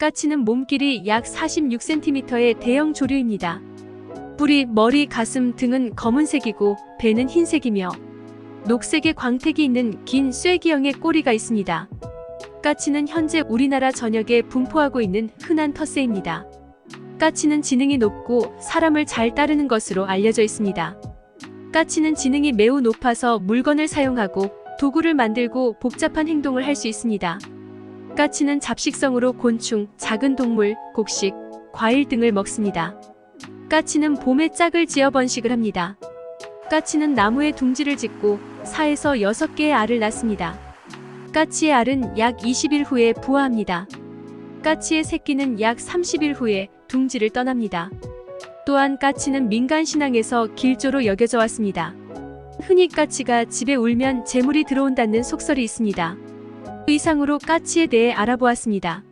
까치는 몸길이 약 46cm의 대형 조류입니다. 뿌리, 머리, 가슴 등은 검은색이고 배는 흰색이며 녹색의 광택이 있는 긴 쐐기형의 꼬리가 있습니다. 까치는 현재 우리나라 전역에 분포하고 있는 흔한 텃새입니다. 까치는 지능이 높고 사람을 잘 따르는 것으로 알려져 있습니다. 까치는 지능이 매우 높아서 물건을 사용하고 도구를 만들고 복잡한 행동을 할 수 있습니다. 까치는 잡식성으로 곤충, 작은 동물, 곡식, 과일 등을 먹습니다. 까치는 봄에 짝을 지어 번식을 합니다. 까치는 나무에 둥지를 짓고 4에서 6개의 알을 낳습니다. 까치의 알은 약 20일 후에 부화합니다. 까치의 새끼는 약 30일 후에 둥지를 떠납니다. 또한 까치는 민간 신앙에서 길조로 여겨져 왔습니다. 흔히 까치가 집에 울면 재물이 들어온다는 속설이 있습니다. 이상으로 까치에 대해 알아보았습니다.